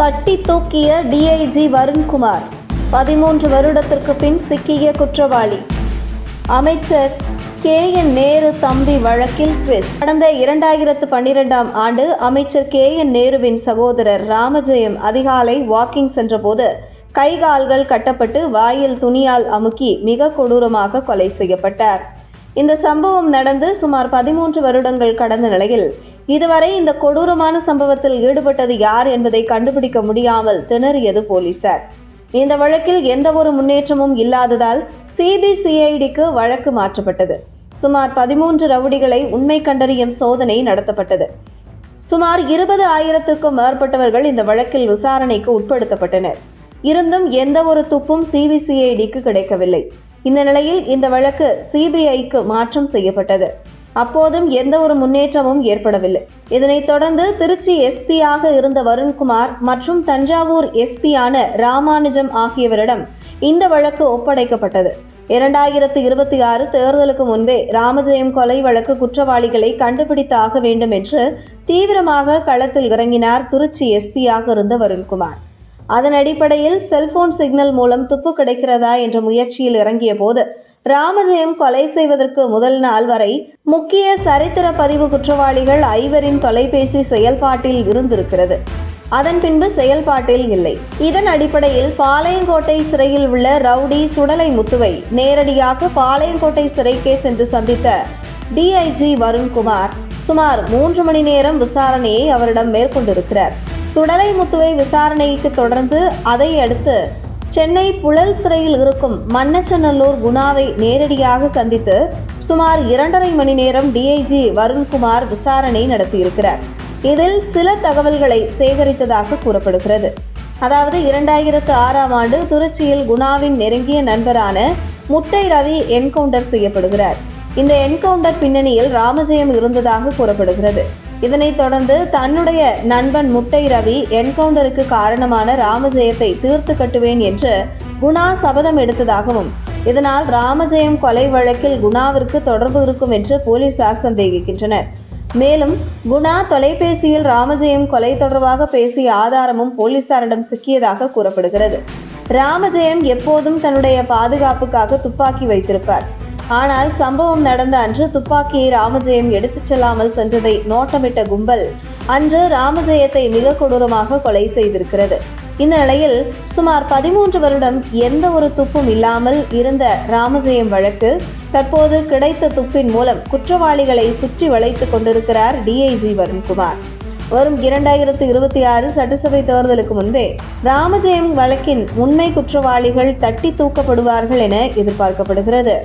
தட்டி தூக்கிய டிஐஜி வருண்குமார் பதிமூன்று வருடத்திற்கு பின் சிக்கிய குற்றவாளி. அமைச்சர் கே என் நேரு தம்பி வழக்கில் ட்விஸ்ட் கடந்த இரண்டாயிரத்து பன்னிரெண்டாம் ஆண்டு அமைச்சர் கே என் நேருவின் சகோதரர் ராமஜெயம் அதிகாலை வாக்கிங் சென்றபோது கை கால்கள் கட்டப்பட்டு வாயில் துணியால் அமுக்கி மிக கொடூரமாக கொலை செய்யப்பட்டார். இந்த சம்பவம் நடந்து சுமார் பதிமூன்று வருடங்கள் கடந்த நிலையில் இதுவரை இந்த கொடூரமான சம்பவத்தில் ஈடுபட்டது யார் என்பதை கண்டுபிடிக்க முடியாமல் திணறியது போலீசார். இந்த வழக்கில் எந்த ஒரு முன்னேற்றமும் இல்லாததால் சிபிசிஐடிக்கு வழக்கு மாற்றப்பட்டது. சுமார் பதிமூன்று ரவுடிகளை உண்மை கண்டறியும் சோதனை நடத்தப்பட்டது. சுமார் இருபது ஆயிரத்துக்கும் மேற்பட்டவர்கள் இந்த வழக்கில் விசாரணைக்கு உட்படுத்தப்பட்டனர். இருந்தும் எந்த ஒரு துப்பும் சிபிசிஐடிக்கு கிடைக்கவில்லை. இந்த நிலையில் இந்த வழக்கு சிபிஐக்கு மாற்றம் செய்யப்பட்டது. அப்போதும் எந்த ஒரு முன்னேற்றமும் ஏற்படவில்லை. இதனைத் தொடர்ந்து திருச்சி எஸ்பியாக இருந்த வருண்குமார் மற்றும் தஞ்சாவூர் எஸ்பியான ராமானுஜம் ஆகியவரிடம் இந்த வழக்கு ஒப்படைக்கப்பட்டது. இரண்டாயிரத்து இருபத்தி ஆறு தேர்தலுக்கு முன்பே ராமஜெயம் கொலை வழக்கு குற்றவாளிகளை கண்டுபிடித்தாக வேண்டும் என்று தீவிரமாக களத்தில் இறங்கினார் திருச்சி எஸ்பியாக இருந்த வருண்குமார். அதன் அடிப்படையில் செல்போன் சிக்னல் மூலம் துப்பு கிடைக்கிறதா என்ற முயற்சியில் இறங்கிய போது ராமஜெயம் கொலை செய்வதற்கு முதல் நாள் வரை முக்கிய சரித்திர பதிவு குற்றவாளிகள் ஐவரின் தொலைபேசி செயல்பாட்டில் இருந்திருக்கிறது. அதன் பின்பு செயல்பாட்டில் இல்லை. இதன் அடிப்படையில் பாளையங்கோட்டை சிறையில் உள்ள ரவுடி சுடலை முத்துவை நேரடியாக பாளையங்கோட்டை சிறைக்கே சென்று சந்தித்த டிஐஜி வருண்குமார் சுமார் மூன்று மணி நேரம் விசாரணையை அவரிடம் மேற்கொண்டிருக்கிறார். சுடலை முத்துவை விசாரணைக்கு தொடர்ந்து அதை அடுத்து சென்னை புழல் சிறையில் இருக்கும் மன்னச்சநல்லூர் குணாவை நேரடியாக சந்தித்து சுமார் இரண்டரை மணி நேரம் டிஐஜி வருண்குமார் விசாரணை நடத்தியிருக்கிறார். இதில் சில தகவல்களை சேகரித்ததாக கூறப்படுகிறது. அதாவது இரண்டாயிரத்து ஆறாம் ஆண்டு திருச்சியில் குணாவின் நெருங்கிய நண்பரான முட்டை ரவி என்கவுண்டர் செய்யப்படுகிறார். இந்த என்கவுண்டர் பின்னணியில் ராமஜெயம் இருந்ததாக கூறப்படுகிறது. இதனைத் தொடர்ந்து தன்னுடைய நண்பன் முட்டை ரவி என்கவுண்டருக்கு காரணமான ராமஜெயத்தை தீர்த்து கட்டுவேன் என்று குணா சபதம் எடுத்ததாகவும் இதனால் ராமஜெயம் கொலை வழக்கில் குணாவிற்கு தொடர்பு இருக்கும் என்று போலீசார் சந்தேகிக்கின்றனர். மேலும் குணா தொலைபேசியில் ராமஜெயம் கொலை தொடர்பாக பேசிய ஆதாரமும் போலீசாரிடம் சிக்கியதாக கூறப்படுகிறது. ராமஜெயம் எப்போதும் தன்னுடைய பாதுகாப்புக்காக துப்பாக்கி வைத்திருப்பார். ஆனால் சம்பவம் நடந்த அன்று துப்பாக்கியை ராமஜெயம் எடுத்துச் செல்லாமல் சென்றதை நோட்டமிட்ட கும்பல் அன்று ராமஜெயத்தை மிக கொடூரமாக கொலை செய்திருக்கிறது. இந்த நிலையில் சுமார் பதிமூன்று வருடம் எந்த ஒரு துப்பும் இல்லாமல் இருந்த ராமஜெயம் வழக்கு தற்போது கிடைத்த துப்பின் மூலம் குற்றவாளிகளை சுற்றி வளைத்துக் கொண்டிருக்கிறார் டிஐஜி வருண்குமார். வரும் இரண்டாயிரத்து இருபத்தி ஆறு சட்டசபை தேர்தலுக்கு முன்பே ராமஜெயம் வழக்கின் உண்மை குற்றவாளிகள் தட்டி தூக்கப்படுவார்கள் என எதிர்பார்க்கப்படுகிறது.